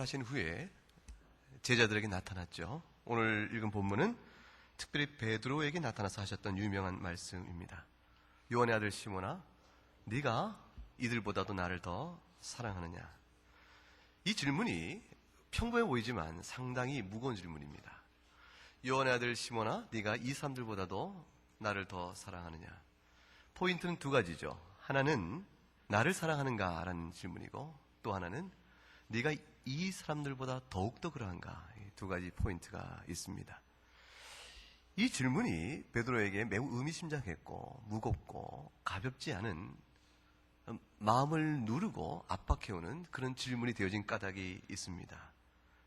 하신 후에 제자들에게 나타났죠. 오늘 읽은 본문은 특별히 베드로에게 나타나서 하셨던 유명한 말씀입니다. 요한의 아들 시모나, 네가 이들보다도 나를 더 사랑하느냐? 이 질문이 평범해 보이지만 상당히 무거운 질문입니다. 요한의 아들 시모나, 네가 이 사람들보다도 나를 더 사랑하느냐? 포인트는 두 가지죠. 하나는 나를 사랑하는가라는 질문이고 또 하나는 네가 이 사람들보다 더욱더 그러한가? 이두 가지 포인트가 있습니다. 이 질문이 베드로에게 매우 의미심장했고 무겁고 가볍지 않은 마음을 누르고 압박해오는 그런 질문이 되어진 까닭이 있습니다.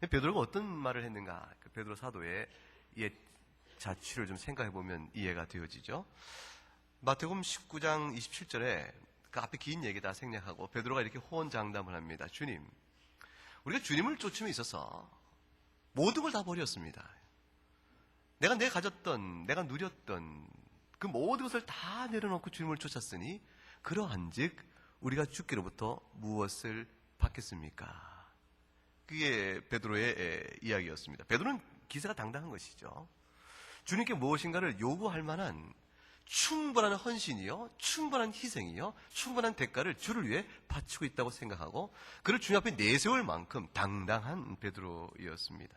베드로가 어떤 말을 했는가? 그 베드로 사도의 이 자취를 좀 생각해 보면 이해가 되어지죠. 마태복음 19장 27절에 그 앞에 긴 얘기 다 생략하고 베드로가 이렇게 호언장담을 합니다. 주님, 우리가 주님을 쫓음에 있어서 모든 걸 다 버렸습니다. 내가 내가 가졌던, 내가 누렸던 그 모든 것을 다 내려놓고 주님을 쫓았으니 그러한 즉 우리가 주께로부터 무엇을 받겠습니까? 그게 베드로의 에, 이야기였습니다. 베드로는 기세가 당당한 것이죠. 주님께 무엇인가를 요구할 만한 충분한 헌신이요, 충분한 희생이요, 충분한 대가를 주를 위해 바치고 있다고 생각하고 그를 주님 앞에 내세울 만큼 당당한 베드로였습니다.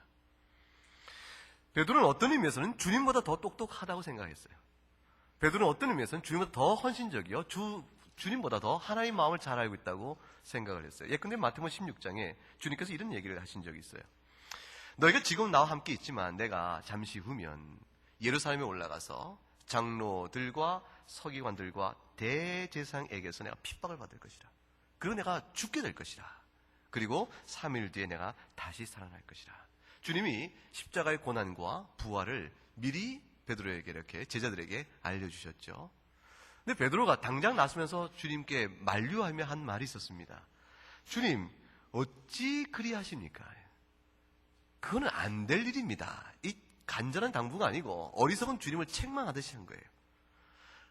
베드로는 어떤 의미에서는 주님보다 더 똑똑하다고 생각했어요. 베드로는 어떤 의미에서는 주님보다 더 헌신적이요, 주, 주님보다 더 하나님 마음을 잘 알고 있다고 생각을 했어요. 예컨대 마태복음 16장에 주님께서 이런 얘기를 하신 적이 있어요. 너희가 지금 나와 함께 있지만 내가 잠시 후면 예루살렘에 올라가서 장로들과 서기관들과 대제사장에게서 내가 핍박을 받을 것이라. 그리고 내가 죽게 될 것이라. 그리고 3일 뒤에 내가 다시 살아날 것이라. 주님이 십자가의 고난과 부활을 미리 베드로에게 이렇게 제자들에게 알려주셨죠. 근데 베드로가 당장 나서면서 주님께 만류하며 한 말이 있었습니다. 주님, 어찌 그리하십니까? 그거는 안 될 일입니다. 이 간절한 당부가 아니고 어리석은 주님을 책망하듯이 한 거예요.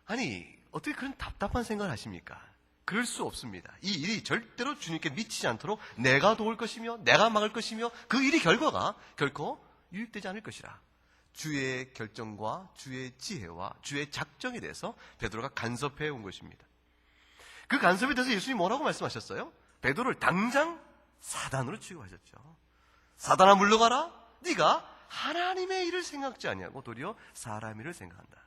아니, 어떻게 그런 답답한 생각을 하십니까? 그럴 수 없습니다. 이 일이 절대로 주님께 미치지 않도록 내가 도울 것이며 내가 막을 것이며 그 일이 결과가 결코 유익되지 않을 것이라. 주의 결정과 주의 지혜와 주의 작정에 대해서 베드로가 간섭해 온 것입니다. 그 간섭에 대해서 예수님이 뭐라고 말씀하셨어요? 베드로를 당장 사단으로 취급하셨죠. 사단아 물러가라. 네가 하나님의 일을 생각지 아니하고 도리어 사람 일을 생각한다.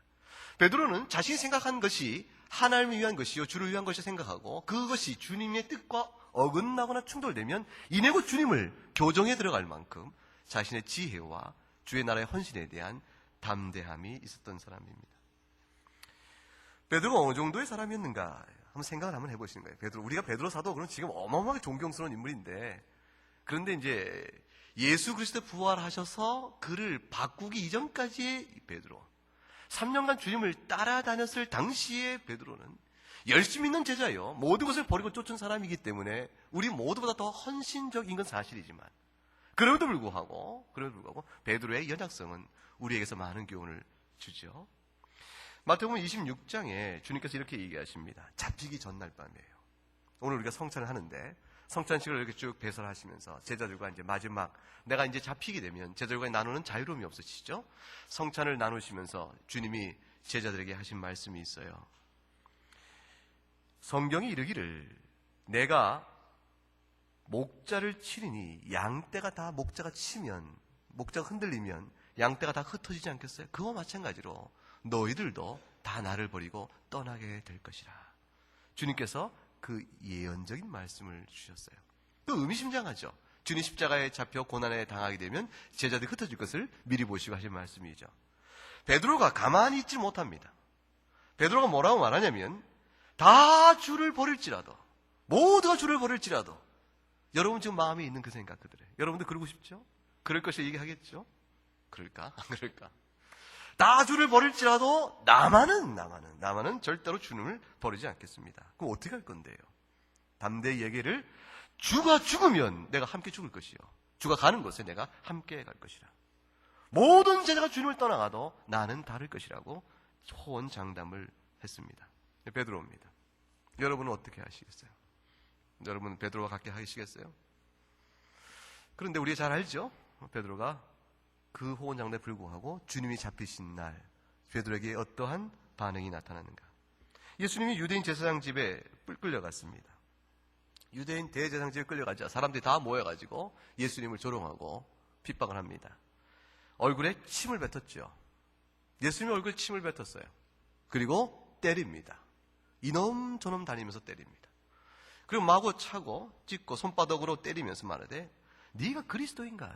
베드로는 자신이 생각한 것이 하나님을 위한 것이요 주를 위한 것이 생각하고 그것이 주님의 뜻과 어긋나거나 충돌되면 이내고 주님을 교정해 들어갈 만큼 자신의 지혜와 주의 나라의 헌신에 대한 담대함이 있었던 사람입니다. 베드로가 어느 정도의 사람이었는가 한번 생각을 한번 해보시는 거예요. 베드로 우리가 베드로 사도 그럼 지금 어마어마하게 존경스러운 인물인데 그런데 이제 예수 그리스도 부활하셔서 그를 바꾸기 이전까지의 베드로 3년간 주님을 따라다녔을 당시의 베드로는 열심히 있는 제자요. 모든 것을 버리고 쫓은 사람이기 때문에 우리 모두보다 더 헌신적인 건 사실이지만 그럼에도 불구하고 그럼에도 불구하고 베드로의 연약성은 우리에게서 많은 교훈을 주죠. 마태복음 26장에 주님께서 이렇게 얘기하십니다. 잡히기 전날 밤이에요. 오늘 우리가 성찬을 하는데 성찬식을 이렇게 쭉 배설하시면서 제자들과 이제 마지막 내가 이제 잡히게 되면 제자들과 나누는 자유로움이 없어지시죠. 성찬을 나누시면서 주님이 제자들에게 하신 말씀이 있어요. 성경이 이르기를 내가 목자를 치리니 양떼가 다 목자가 치면 목자가 흔들리면 양떼가 다 흩어지지 않겠어요? 그와 마찬가지로 너희들도 다 나를 버리고 떠나게 될 것이라. 주님께서 그 예언적인 말씀을 주셨어요. 그 의미심장하죠. 주님 십자가에 잡혀 고난에 당하게 되면 제자들이 흩어질 것을 미리 보시고 하신 말씀이죠. 베드로가 가만히 있지 못합니다. 베드로가 뭐라고 말하냐면 다 주를 버릴지라도 모두가 주를 버릴지라도 여러분 지금 마음에 있는 그 생각 그들에 여러분들 그러고 싶죠? 그럴 것을 얘기하겠죠? 그럴까? 안 그럴까? 다 주를 버릴지라도 나만은 나만은 나만은 절대로 주님을 버리지 않겠습니다. 그럼 어떻게 할 건데요? 담대히 얘기를 주가 죽으면 내가 함께 죽을 것이요. 주가 가는 곳에 내가 함께 갈 것이라. 모든 제자가 주님을 떠나가도 나는 다를 것이라고 호언 장담을 했습니다. 베드로입니다. 여러분은 어떻게 하시겠어요? 여러분 베드로와 같게 하시겠어요? 그런데 우리가 잘 알죠? 베드로가 그 호언장대에 불구하고 주님이 잡히신 날 베드로에게 어떠한 반응이 나타나는가? 예수님이 유대인 제사장 집에 끌려갔습니다. 유대인 대제사장 집에 끌려가자 사람들이 다 모여가지고 예수님을 조롱하고 핍박을 합니다. 얼굴에 침을 뱉었죠. 예수님의 얼굴에 침을 뱉었어요. 그리고 때립니다. 이놈 저놈 다니면서 때립니다. 그리고 마구 차고 찢고 손바닥으로 때리면서 말하되 네가 그리스도인가?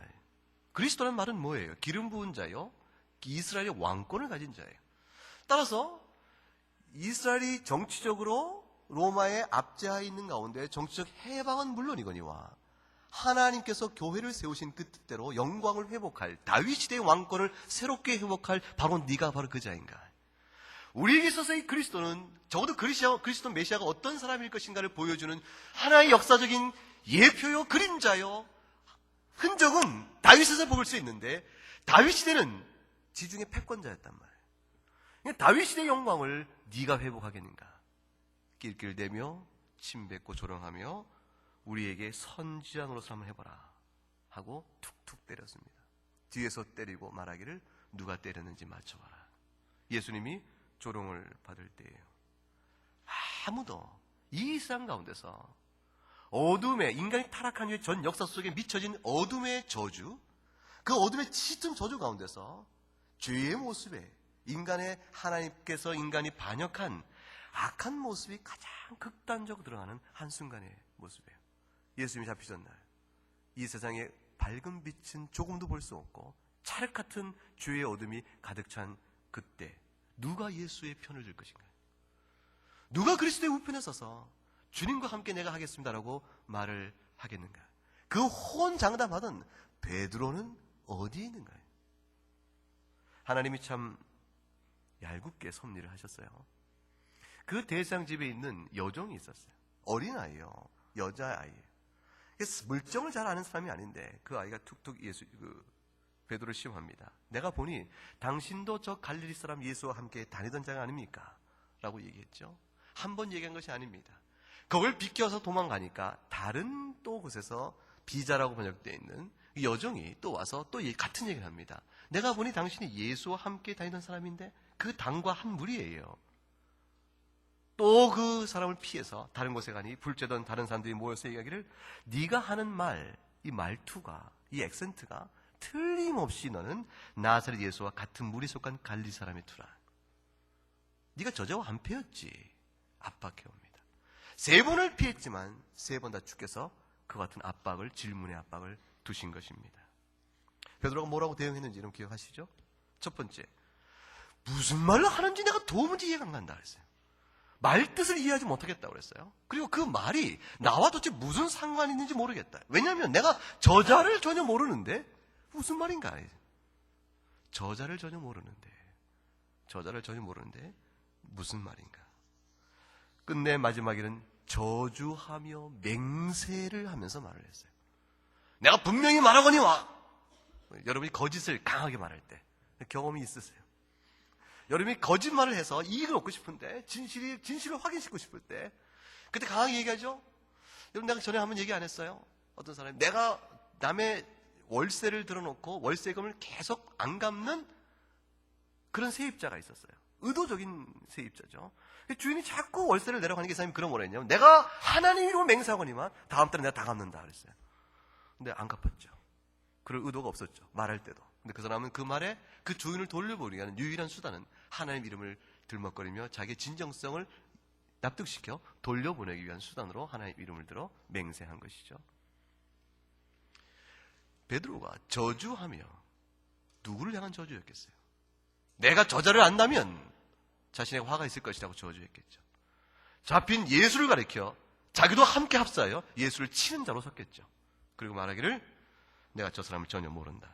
그리스도라는 말은 뭐예요? 기름 부은 자요. 이스라엘의 왕권을 가진 자예요. 따라서 이스라엘이 정치적으로 로마의 압제하에 있는 가운데 정치적 해방은 물론이거니와 하나님께서 교회를 세우신 그 뜻대로 영광을 회복할 다윗 시대의 왕권을 새롭게 회복할 바로 네가 바로 그 자인가? 우리에게 있어서의 그리스도는 적어도 그리스도, 그리스도 메시아가 어떤 사람일 것인가를 보여주는 하나의 역사적인 예표요 그림자요 흔적은 다윗에서 볼 수 있는데 다윗 시대는 지중해 패권자였단 말이에요. 다윗 시대의 영광을 네가 회복하겠는가? 낄낄대며 침뱉고 조롱하며 우리에게 선지자 노릇을 한번 해봐라 하고 툭툭 때렸습니다. 뒤에서 때리고 말하기를 누가 때렸는지 맞춰봐라. 예수님이 조롱을 받을 때예요. 아무도 이 세상 가운데서 어둠의 인간이 타락한 후에 전 역사 속에 미쳐진 어둠의 저주, 그 어둠의 짙은 저주 가운데서 죄의 모습에 인간의 하나님께서 인간이 반역한 악한 모습이 가장 극단적으로 들어가는 한순간의 모습이에요. 예수님이 잡히던 날, 이 세상에 밝은 빛은 조금도 볼 수 없고 찰흙 같은 죄의 어둠이 가득 찬 그때 누가 예수의 편을 들 것인가? 누가 그리스도의 우편에 서서 주님과 함께 내가 하겠습니다라고 말을 하겠는가? 그 혼장담하던 베드로는 어디에 있는가요? 하나님이 참 얄궂게 섭리를 하셨어요. 그 대상 집에 있는 여종이 있었어요. 어린아이요. 여자아이예요. 물정을 잘 아는 사람이 아닌데 그 아이가 툭툭 예수 그 베드로를 시험합니다. 내가 보니 당신도 저 갈릴리 사람 예수와 함께 다니던 자가 아닙니까? 라고 얘기했죠. 한 번 얘기한 것이 아닙니다. 그걸 비켜서 도망가니까 다른 또 곳에서 비자라고 번역되어 있는 여종이 또 와서 또 같은 얘기를 합니다. 내가 보니 당신이 예수와 함께 다니던 사람인데 그 당과 한 무리예요. 또 그 사람을 피해서 다른 곳에 가니 불죄던 다른 사람들이 모여서 얘기하기를 네가 하는 말, 이 말투가, 이 액센트가 틀림없이 너는 나사렛 예수와 같은 무리 속한 갈리 사람의 투라. 네가 저자와 안 패였지. 압박해 옵니다. 세 번을 피했지만 세 번 다 주께서 그 같은 압박을 질문의 압박을 두신 것입니다. 베드로가 뭐라고 대응했는지 여러분 기억하시죠? 첫 번째, 무슨 말을 하는지 내가 도무지 이해가 안 간다 그랬어요. 말 뜻을 이해하지 못하겠다고 그랬어요. 그리고 그 말이 나와 도대체 무슨 상관이 있는지 모르겠다. 왜냐하면 내가 저자를 전혀 모르는데 무슨 말인가? 저자를 전혀 모르는데 저자를 전혀 모르는데 무슨 말인가? 끝내 마지막에는 저주하며 맹세를 하면서 말을 했어요. 내가 분명히 말하거니와 여러분이 거짓을 강하게 말할 때 경험이 있으세요. 여러분이 거짓말을 해서 이익을 얻고 싶은데 진실이 진실을 확인시키고 싶을 때 그때 강하게 얘기하죠. 여러분 내가 전에 한번 얘기 안 했어요. 어떤 사람이 내가 남의 월세를 들어놓고 월세금을 계속 안 갚는 그런 세입자가 있었어요. 의도적인 세입자죠. 주인이 자꾸 월세를 내려가는 게 사람이 그런 뭐라 했냐면 내가 하나님 이름으로 맹세하거니만 다음 달에 내가 다 갚는다 그랬어요. 근데 안 갚았죠. 그럴 의도가 없었죠. 말할 때도. 근데 그 사람은 그 말에 그 주인을 돌려보기 위한 유일한 수단은 하나님 이름을 들먹거리며 자기의 진정성을 납득시켜 돌려보내기 위한 수단으로 하나님 이름을 들어 맹세한 것이죠. 베드로가 저주하며 누구를 향한 저주였겠어요? 내가 저자를 안다면 자신의 화가 있을 것이라고 저주했겠죠. 잡힌 예수를 가리켜 자기도 함께 합사하여 예수를 치는 자로 섰겠죠. 그리고 말하기를 내가 저 사람을 전혀 모른다.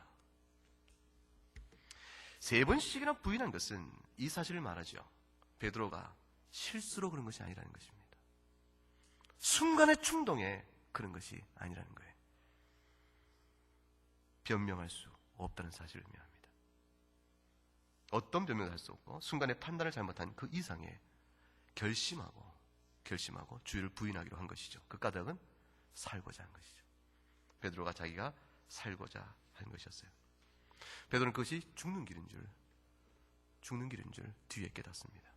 세 번씩이나 부인한 것은 이 사실을 말하죠. 베드로가 실수로 그런 것이 아니라는 것입니다. 순간의 충동에 그런 것이 아니라는 거예요. 변명할 수 없다는 사실을 의미합니다. 어떤 변명을 할 수 없고 순간의 판단을 잘못한 그 이상의 결심하고 결심하고 주의를 부인하기로 한 것이죠. 그 까닭은 살고자 한 것이죠. 베드로가 자기가 살고자 한 것이었어요. 베드로는 그것이 죽는 길인 줄, 죽는 길인 줄 뒤에 깨닫습니다.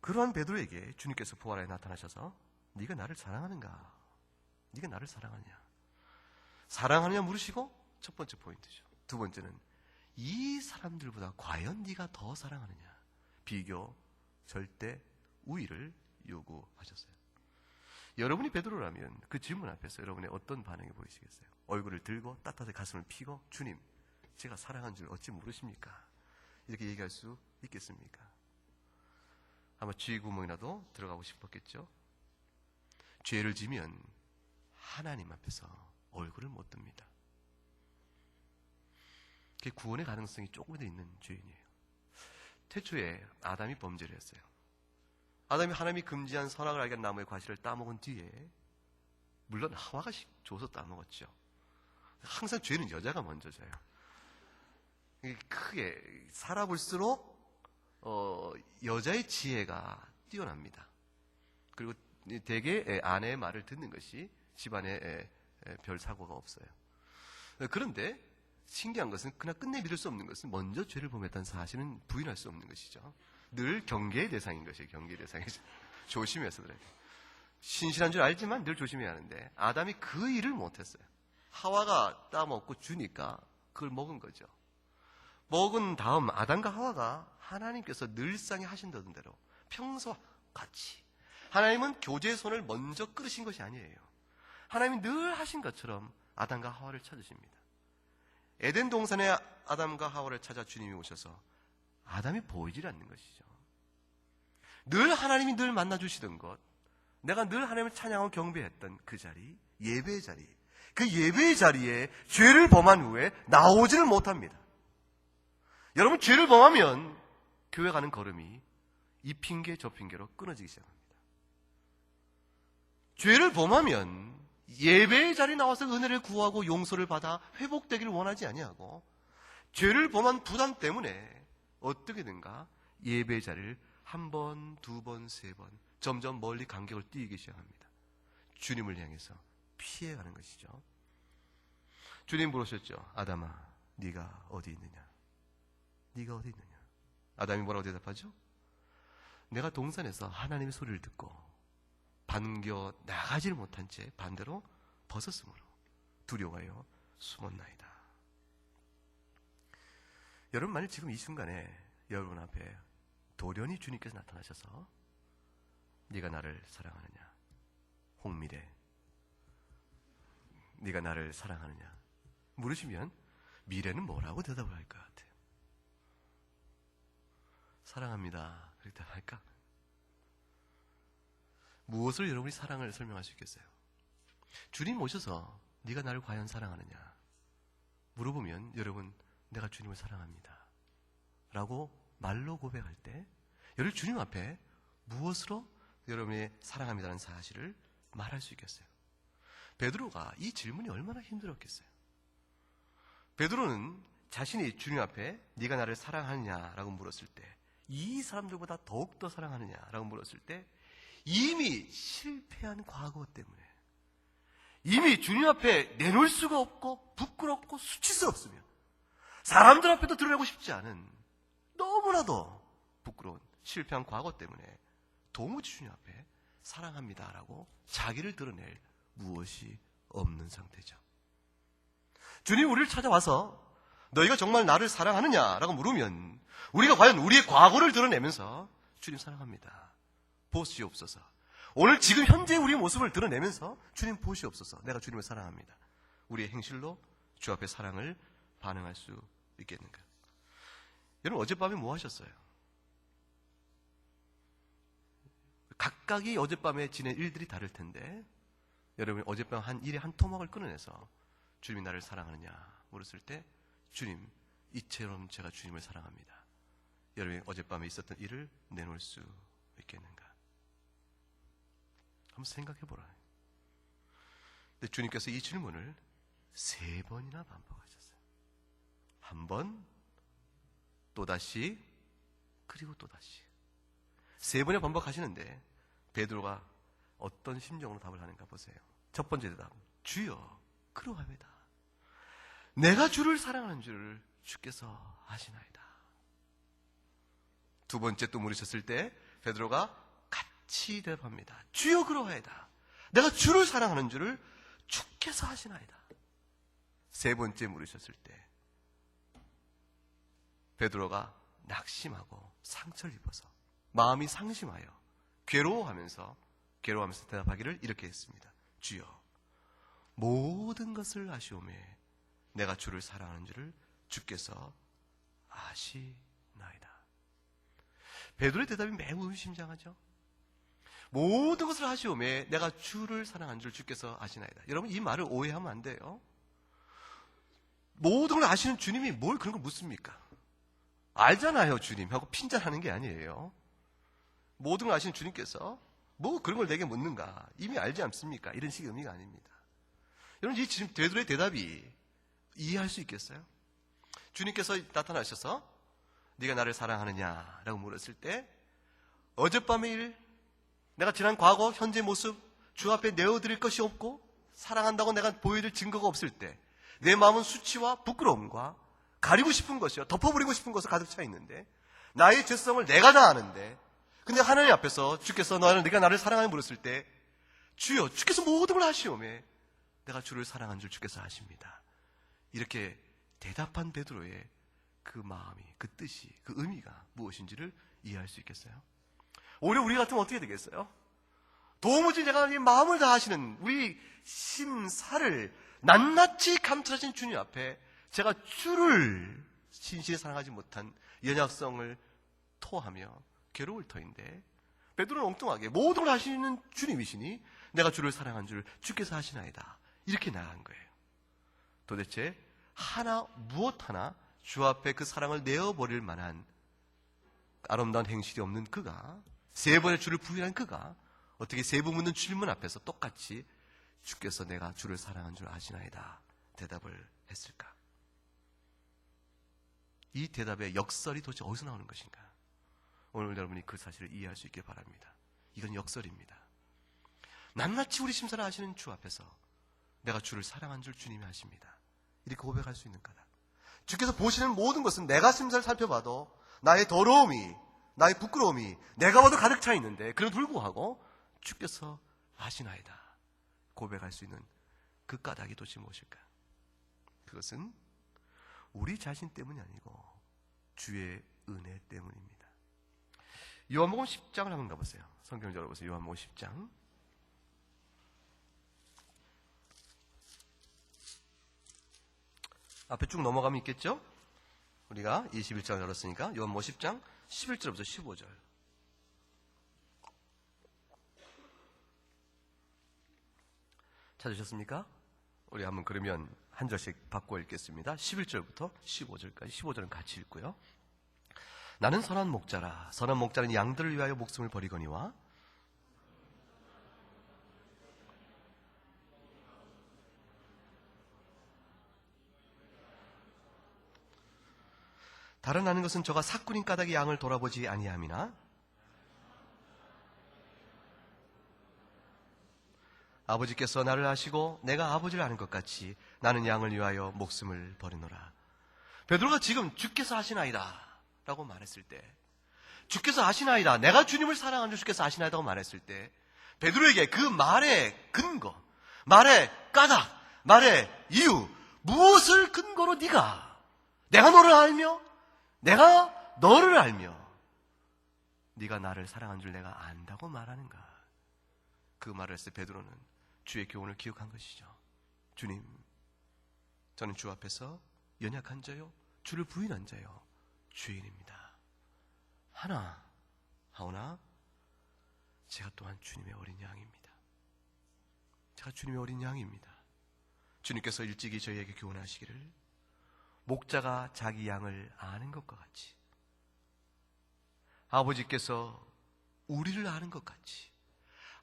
그러한 베드로에게 주님께서 부활하에 나타나셔서 네가 나를 사랑하는가? 네가 나를 사랑하냐? 사랑하느냐 물으시고 첫 번째 포인트죠. 두 번째는 이 사람들보다 과연 네가 더 사랑하느냐? 비교, 절대, 우위를 요구하셨어요. 여러분이 베드로라면 그 질문 앞에서 여러분의 어떤 반응이 보이시겠어요? 얼굴을 들고 따뜻하게 가슴을 피고 주님, 제가 사랑한 줄 어찌 모르십니까? 이렇게 얘기할 수 있겠습니까? 아마 쥐 구멍이라도 들어가고 싶었겠죠? 죄를 지면 하나님 앞에서 얼굴을 못 듭니다. 그게 구원의 가능성이 조금 더 있는 죄인이에요. 태초에 아담이 범죄를 했어요. 아담이 하나님이 금지한 선악을 알게 한 나무의 과실을 따먹은 뒤에 물론 하와가 시- 줘서 따먹었죠. 항상 죄는 여자가 먼저 져요. 크게 살아볼수록 어, 여자의 지혜가 뛰어납니다. 그리고 대개 에, 아내의 말을 듣는 것이 집안에 별 사고가 없어요. 그런데 신기한 것은 그냥 끝내 믿을 수 없는 것은 먼저 죄를 범했다는 사실은 부인할 수 없는 것이죠. 늘 경계의 대상인 것이에요. 경계의 대상이죠. 조심해서 그래요. 신실한 줄 알지만 늘 조심해야 하는데 아담이 그 일을 못했어요. 하와가 따먹고 주니까 그걸 먹은 거죠. 먹은 다음 아담과 하와가 하나님께서 늘상에 하신다던 대로 평소와 같이 하나님은 교제의 손을 먼저 끌으신 것이 아니에요. 하나님이 늘 하신 것처럼 아담과 하와를 찾으십니다. 에덴 동산에 아담과 하와를 찾아 주님이 오셔서 아담이 보이질 않는 것이죠. 늘 하나님이 늘 만나 주시던 것, 내가 늘 하나님을 찬양하고 경배했던 그 자리, 예배의 자리, 그 예배의 자리에 죄를 범한 후에 나오지를 못합니다. 여러분 죄를 범하면 교회 가는 걸음이 이 핑계 저 핑계로 끊어지기 시작합니다. 죄를 범하면 예배의 자리에 나와서 은혜를 구하고 용서를 받아 회복되기를 원하지 아니하고 죄를 범한 부담 때문에 어떻게든가 예배의 자리를 한 번, 두 번, 세 번 점점 멀리 간격을 띄기 시작합니다. 주님을 향해서 피해가는 것이죠. 주님 물으셨죠. 아담아, 네가 어디 있느냐? 네가 어디 있느냐? 아담이 뭐라고 대답하죠? 내가 동산에서 하나님의 소리를 듣고 반겨 나가지를 못한 채 반대로 벗었으므로 두려워하여 숨었나이다. 여러분 만약 지금 이 순간에 여러분 앞에 도련히 주님께서 나타나셔서 네가 나를 사랑하느냐? 홍미래 네가 나를 사랑하느냐? 물으시면 미래는 뭐라고 대답을 할 것 같아요? 사랑합니다. 그렇게 할까? 무엇을 여러분이 사랑을 설명할 수 있겠어요? 주님 오셔서 네가 나를 과연 사랑하느냐? 물어보면 여러분 내가 주님을 사랑합니다. 라고 말로 고백할 때 여러분 주님 앞에 무엇으로 여러분의 사랑합니다라는 사실을 말할 수 있겠어요? 베드로가 이 질문이 얼마나 힘들었겠어요? 베드로는 자신이 주님 앞에 네가 나를 사랑하느냐라고 물었을 때 이 사람들보다 더욱더 사랑하느냐라고 물었을 때 이미 실패한 과거 때문에 이미 주님 앞에 내놓을 수가 없고 부끄럽고 수치스럽으며 사람들 앞에도 드러내고 싶지 않은 너무나도 부끄러운 실패한 과거 때문에 도무지 주님 앞에 사랑합니다라고 자기를 드러낼 무엇이 없는 상태죠. 주님 우리를 찾아와서 너희가 정말 나를 사랑하느냐라고 물으면 우리가 과연 우리의 과거를 드러내면서 주님 사랑합니다. 보시옵소서. 오늘 지금 현재 우리의 모습을 드러내면서 주님 보시옵소서. 내가 주님을 사랑합니다. 우리의 행실로 주 앞에 사랑을 반응할 수 있겠는가? 여러분 어젯밤에 뭐 하셨어요? 각각이 어젯밤에 지낸 일들이 다를 텐데 여러분 어젯밤 한 일에 한 토막을 끊어내서 주님이 나를 사랑하느냐 물었을 때 주님 이처럼 제가 주님을 사랑합니다. 여러분이 어젯밤에 있었던 일을 내놓을 수 있겠는가? 한번 생각해 보라. 근데 주님께서 이 질문을 세 번이나 반복하셨어요. 한 번, 또다시, 그리고 또다시. 세 번에 반복하시는데 베드로가 어떤 심정으로 답을 하는가 보세요. 첫 번째 대답. 주여, 그러하이다. 내가 주를 사랑하는 줄을 주께서 아시나이다. 두 번째 또 물으셨을 때 베드로가 같이 대답합니다. 주여 그러하이다. 내가 주를 사랑하는 줄을 주께서 하시나이다. 세 번째 물으셨을 때 베드로가 낙심하고 상처를 입어서 마음이 상심하여 괴로워하면서 괴로워하면서 대답하기를 이렇게 했습니다. 주여 모든 것을 아시오매 내가 주를 사랑하는 줄을 주께서 아시나이다. 베드로의 대답이 매우 의심장하죠. 모든 것을 하시오매 내가 주를 사랑하는 줄 주께서 아시나이다. 여러분 이 말을 오해하면 안 돼요. 모든 걸 아시는 주님이 뭘 그런 걸 묻습니까? 알잖아요, 주님. 하고 핀잔하는 게 아니에요. 모든 걸 아시는 주님께서 뭐 그런 걸 내게 묻는가? 이미 알지 않습니까? 이런 식의 의미가 아닙니다. 여러분, 이 지금 베드로의 대답이 이해할 수 있겠어요? 주님께서 나타나셔서 네가 나를 사랑하느냐라고 물었을 때 어젯밤의 일, 내가 지난 과거, 현재 모습 주 앞에 내어드릴 것이 없고 사랑한다고 내가 보여줄 증거가 없을 때 내 마음은 수치와 부끄러움과 가리고 싶은 것이요 덮어버리고 싶은 것을 가득 차 있는데 나의 죄성을 내가 다 아는데 근데 하나님 앞에서 주께서 너는 네가 나를 사랑하며 물었을 때 주여 주께서 모든 걸 하시오매 내가 주를 사랑한 줄 주께서 아십니다. 이렇게 대답한 베드로의 그 마음이, 그 뜻이, 그 의미가 무엇인지를 이해할 수 있겠어요? 오히려 우리 같으면 어떻게 되겠어요? 도무지 내가 이 마음을 다하시는 우리 심사를 낱낱이 감추어진 주님 앞에 제가 주를 진실히 사랑하지 못한 연약성을 토하며 괴로울 터인데 베드로는 엉뚱하게 모든 걸 하시는 주님이시니 내가 주를 사랑한 줄 주께서 하시나이다. 이렇게 나아간 거예요. 도대체 하나 무엇 하나 주 앞에 그 사랑을 내어버릴 만한 아름다운 행실이 없는 그가 세 번의 주를 부인한 그가 어떻게 세번 묻는 질문 앞에서 똑같이 주께서 내가 주를 사랑한 줄 아시나이다 대답을 했을까? 이 대답의 역설이 도대체 어디서 나오는 것인가? 오늘 여러분이 그 사실을 이해할 수 있길 바랍니다. 이건 역설입니다. 낱낱이 우리 심사를 하시는 주 앞에서 내가 주를 사랑한 줄 주님이 아십니다. 이렇게 고백할 수 있는 거다. 주께서 보시는 모든 것은 내가 심사를 살펴봐도 나의 더러움이, 나의 부끄러움이 내가 봐도 가득 차 있는데 그래도 불구하고 주께서 아시나이다. 고백할 수 있는 그 까닭이 도대체 무엇일까? 그것은 우리 자신 때문이 아니고 주의 은혜 때문입니다. 요한복음 10장을 한번 가보세요. 성경 열어보세요. 요한복음 10장. 앞에 쭉 넘어가면 있겠죠? 우리가 21장 열었으니까 요한복음 10장 11절부터 15절. 찾으셨습니까? 우리 한번 그러면 한 절씩 바꿔 읽겠습니다. 11절부터 15절까지 15절은 같이 읽고요. 나는 선한 목자라 선한 목자는 양들을 위하여 목숨을 버리거니와 다른 아는 것은 저가 사꾼인 까닭에 양을 돌아보지 아니함이나 아버지께서 나를 아시고 내가 아버지를 아는 것 같이 나는 양을 위하여 목숨을 버리노라. 베드로가 지금 주께서 하시나이다 라고 말했을 때 주께서 아시나이다 내가 주님을 사랑하는 줄 주께서 아시나이다고 말했을 때 베드로에게 그 말의 근거 말의 까닭 말의 이유 무엇을 근거로 네가 내가 너를 알며 내가 너를 알며 네가 나를 사랑한 줄 내가 안다고 말하는가 그 말을 했을 때 베드로는 주의 교훈을 기억한 것이죠 주님 저는 주 앞에서 연약한 자요 주를 부인한 자요 주인입니다. 하나, 하오나, 제가 또한 주님의 어린 양입니다. 제가 주님의 어린 양입니다. 주님께서 일찍이 저희에게 교훈하시기를, 목자가 자기 양을 아는 것과 같이, 아버지께서 우리를 아는 것 같이,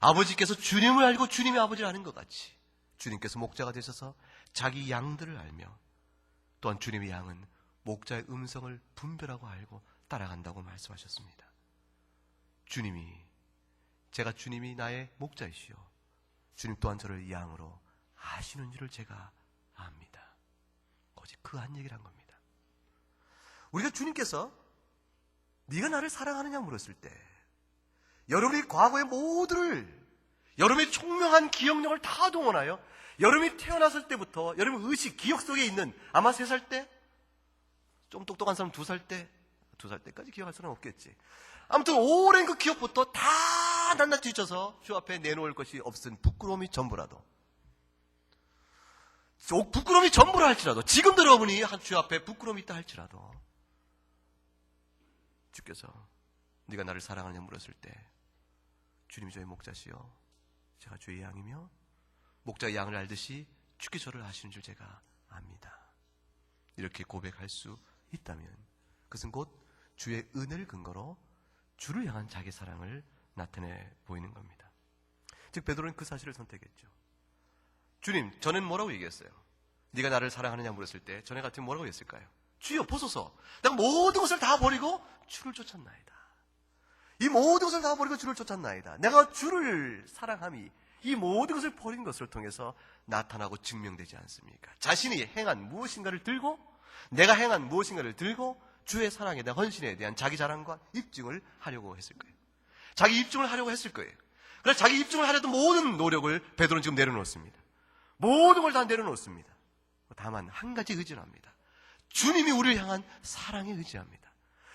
아버지께서 주님을 알고 주님의 아버지를 아는 것 같이, 주님께서 목자가 되셔서 자기 양들을 알며, 또한 주님의 양은 목자의 음성을 분별하고 알고 따라간다고 말씀하셨습니다. 주님이 제가 주님이 나의 목자이시오. 주님 또한 저를 양으로 아시는 줄을 제가 압니다. 오직 그 한 얘기를 한 겁니다. 우리가 주님께서 네가 나를 사랑하느냐 물었을 때 여러분이 과거의 모두를 여러분의 총명한 기억력을 다 동원하여 여러분이 태어났을 때부터 여러분 의식, 기억 속에 있는 아마 세 살 때, 좀 똑똑한 사람 두 살 때, 두 살 때까지 기억할 사람 없겠지. 아무튼 오랜 그 기억부터 다 낱낱이 뒤쳐서 주 앞에 내놓을 것이 없은 부끄러움이 전부라도 오, 부끄러움이 전부라 할지라도 지금 여러분이 한 주 앞에 부끄러움이 있다 할지라도 주께서 네가 나를 사랑하느냐 물었을 때 주님이 저의 목자시요 제가 주의 양이며 목자 양을 알듯이 주께 저를 아시는 줄 제가 압니다. 이렇게 고백할 수 있다면 그것은 곧 주의 은혜를 근거로 주를 향한 자기 사랑을 나타내 보이는 겁니다. 즉 베드로는 그 사실을 선택했죠. 주님, 저는 뭐라고 얘기했어요? 네가 나를 사랑하느냐 물었을 때 전에 같으면 뭐라고 했을까요? 주여 보소서. 내가 모든 것을 다 버리고 주를 쫓았나이다. 이 모든 것을 다 버리고 주를 쫓았나이다. 내가 주를 사랑함이 이 모든 것을 버린 것을 통해서 나타나고 증명되지 않습니까? 자신이 행한 무엇인가를 들고 내가 행한 무엇인가를 들고 주의 사랑에 대한 헌신에 대한 자기 자랑과 입증을 하려고 했을 거예요. 자기 입증을 하려고 했을 거예요. 그래서 자기 입증을 하려던 모든 노력을 베드로는 지금 내려놓습니다. 모든 걸 다 내려놓습니다. 다만 한 가지 의지합니다. 주님이 우리를 향한 사랑에 의지합니다.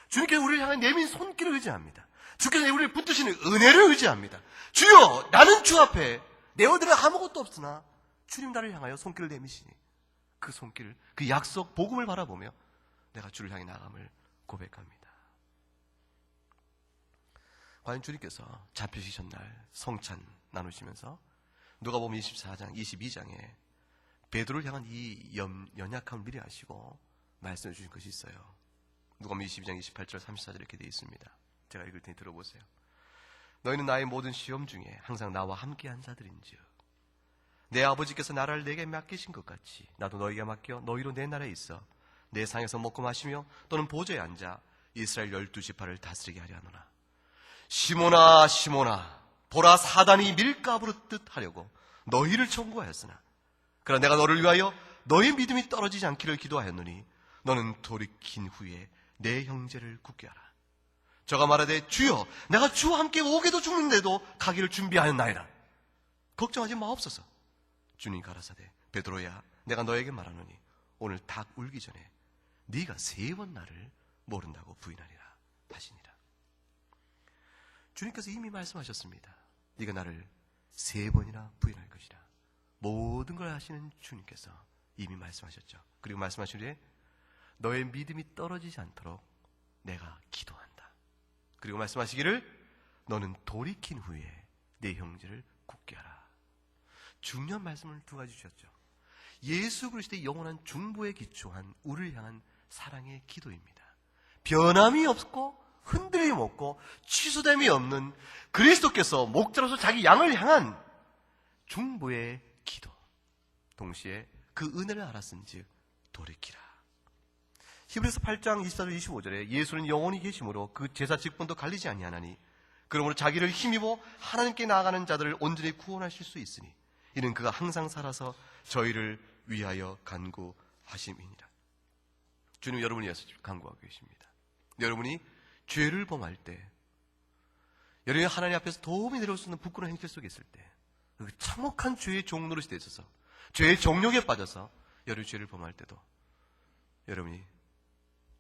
주님께서 우리를 향한 내민 손길을 의지합니다. 주께서 우리를 붙드시는 은혜를 의지합니다. 주여, 나는 주 앞에 내 어디는 아무것도 없으나 주님 나를 향하여 손길을 내미시니 그 손길, 그 약속, 복음을 바라보며 내가 주를 향해 나감을 고백합니다. 과연 주님께서 잡히시던 날 성찬 나누시면서 누가 보면 24장, 22장에 베드로를 향한 이 연, 연약함을 미리 아시고 말씀해 주신 것이 있어요. 누가 보면 22장 28절 34절 이렇게 되어 있습니다. 제가 읽을 테니 들어보세요. 너희는 나의 모든 시험 중에 항상 나와 함께한 자들인지요. 내 아버지께서 나라를 내게 맡기신 것 같이 나도 너희에게 맡겨 너희로 내 나라에 있어 내 상에서 먹고 마시며 또는 보좌에 앉아 이스라엘 열두 지파를 다스리게 하려 하노라. 시모나 시모나 보라 사단이 밀가부로 뜻하려고 너희를 청구하였으나 그러나 내가 너를 위하여 너희 믿음이 떨어지지 않기를 기도하였노니 너는 돌이킨 후에 내 형제를 굳게 하라. 저가 말하되 주여 내가 주와 함께 오게도 죽는데도 가기를 준비하였나이다. 걱정하지 마옵소서. 주님 가라사대 베드로야 내가 너에게 말하노니 오늘 닭 울기 전에 네가 세 번 나를 모른다고 부인하리라 하시니라. 주님께서 이미 말씀하셨습니다. 네가 나를 세 번이나 부인할 것이라. 모든 걸 하시는 주님께서 이미 말씀하셨죠. 그리고 말씀하신 후에 너의 믿음이 떨어지지 않도록 내가 기도한다. 그리고 말씀하시기를 너는 돌이킨 후에 내 형제를 굳게 하라. 중요한 말씀을 두 가지 주셨죠. 예수 그리스도의 영원한 중보에 기초한 우리를 향한 사랑의 기도입니다. 변함이 없고 흔들림이 없고 취소됨이 없는 그리스도께서 목자로서 자기 양을 향한 중보의 기도. 동시에 그 은혜를 알았은즉 돌이키라. 히브리서 8장 24절 25절에 예수는 영원히 계심으로 그 제사 직분도 갈리지 아니하나니 그러므로 자기를 힘입어 하나님께 나아가는 자들을 온전히 구원하실 수 있으니 이는 그가 항상 살아서 저희를 위하여 간구하심이니라. 주님 여러분을 위해서 간구하고 계십니다. 여러분이 죄를 범할 때 여러분이 하나님 앞에서 도움이 내려올 수 있는 부끄러운 행실 속에 있을 때 그 참혹한 죄의 종노릇이 돼 있어서 죄의 정욕에 빠져서 여러분이 죄를 범할 때도 여러분이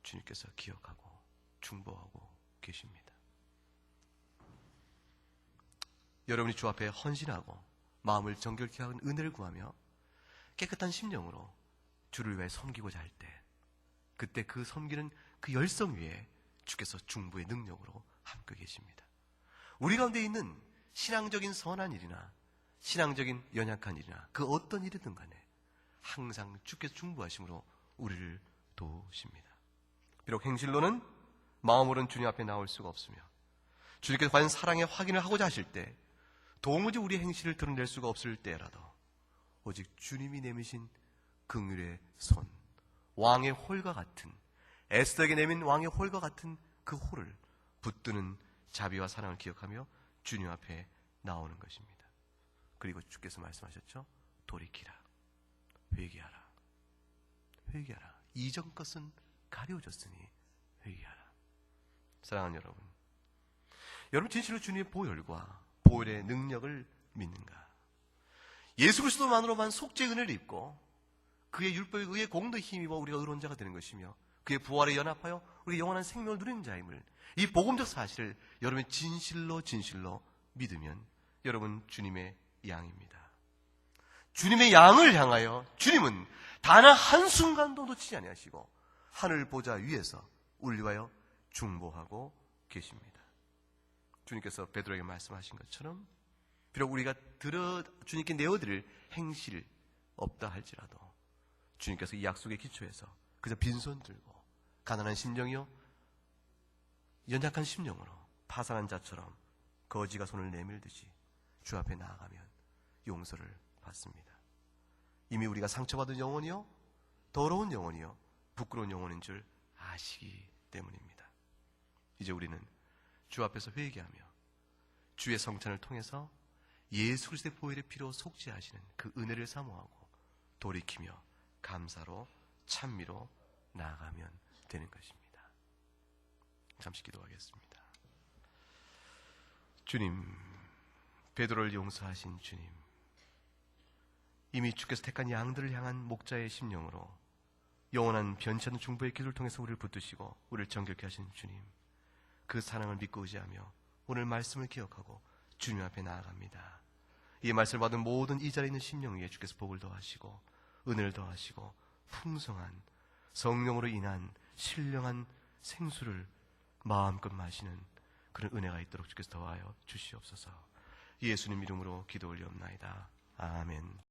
주님께서 기억하고 중보하고 계십니다. 여러분이 주 앞에 헌신하고 마음을 정결케 하는 은혜를 구하며 깨끗한 심령으로 주를 위해 섬기고자 할 때 그때 그 섬기는 그 열성 위에 주께서 중보의 능력으로 함께 계십니다. 우리 가운데 있는 신앙적인 선한 일이나 신앙적인 연약한 일이나 그 어떤 일이든 간에 항상 주께서 중보하심으로 우리를 도우십니다. 비록 행실로는 마음으로는 주님 앞에 나올 수가 없으며 주님께서 과연 사랑의 확인을 하고자 하실 때 도무지 우리 행실을 드러낼 수가 없을 때라도 오직 주님이 내미신 긍휼의 손, 왕의 홀과 같은 에스더에게 내민 왕의 홀과 같은 그 홀을 붙드는 자비와 사랑을 기억하며 주님 앞에 나오는 것입니다. 그리고 주께서 말씀하셨죠. 돌이키라. 회개하라. 회개하라. 이전 것은 가려졌으니 회개하라. 사랑하는 여러분. 여러분 진실로 주님의 보혈과 보혈의 능력을 믿는가? 예수 그리스도만으로만 속죄 은혜를 입고 그의 율법에 의해 공도 힘입어 우리가 의론자가 되는 것이며 그의 부활에 연합하여 우리 영원한 생명을 누리는 자임을 이 복음적 사실을 여러분이 진실로 진실로 믿으면 여러분 주님의 양입니다. 주님의 양을 향하여 주님은 단 한 순간도 놓치지 아니하시고 하늘 보좌 위에서 우리 위하여 중보하고 계십니다. 주님께서 베드로에게 말씀하신 것처럼 비록 우리가 들어 주님께 내어드릴 행실 없다 할지라도 주님께서 이 약속의 기초에서 그저 빈손 들고 가난한 심령이요 연약한 심령으로 파산한 자처럼 거지가 손을 내밀듯이 주 앞에 나아가면 용서를 받습니다. 이미 우리가 상처받은 영혼이요 더러운 영혼이요 부끄러운 영혼인 줄 아시기 때문입니다. 이제 우리는 주 앞에서 회개하며 주의 성찬을 통해서 예수 그리스도의 보혈의 피로 속죄하시는 그 은혜를 사모하고 돌이키며 감사로 찬미로 나아가면 되는 것입니다. 잠시 기도하겠습니다. 주님, 베드로를 용서하신 주님, 이미 주께서 택한 양들을 향한 목자의 심령으로 영원한 변치 않는 중보의 길을 통해서 우리를 붙드시고 우리를 정결케 하신 주님, 그 사랑을 믿고 의지하며 오늘 말씀을 기억하고 주님 앞에 나아갑니다. 이 말씀을 받은 모든 이 자리에 있는 심령 위에 주께서 복을 더하시고 은혜를 더하시고 풍성한 성령으로 인한 신령한 생수를 마음껏 마시는 그런 은혜가 있도록 주께서 더하여 주시옵소서. 예수님 이름으로 기도 올리옵나이다. 아멘.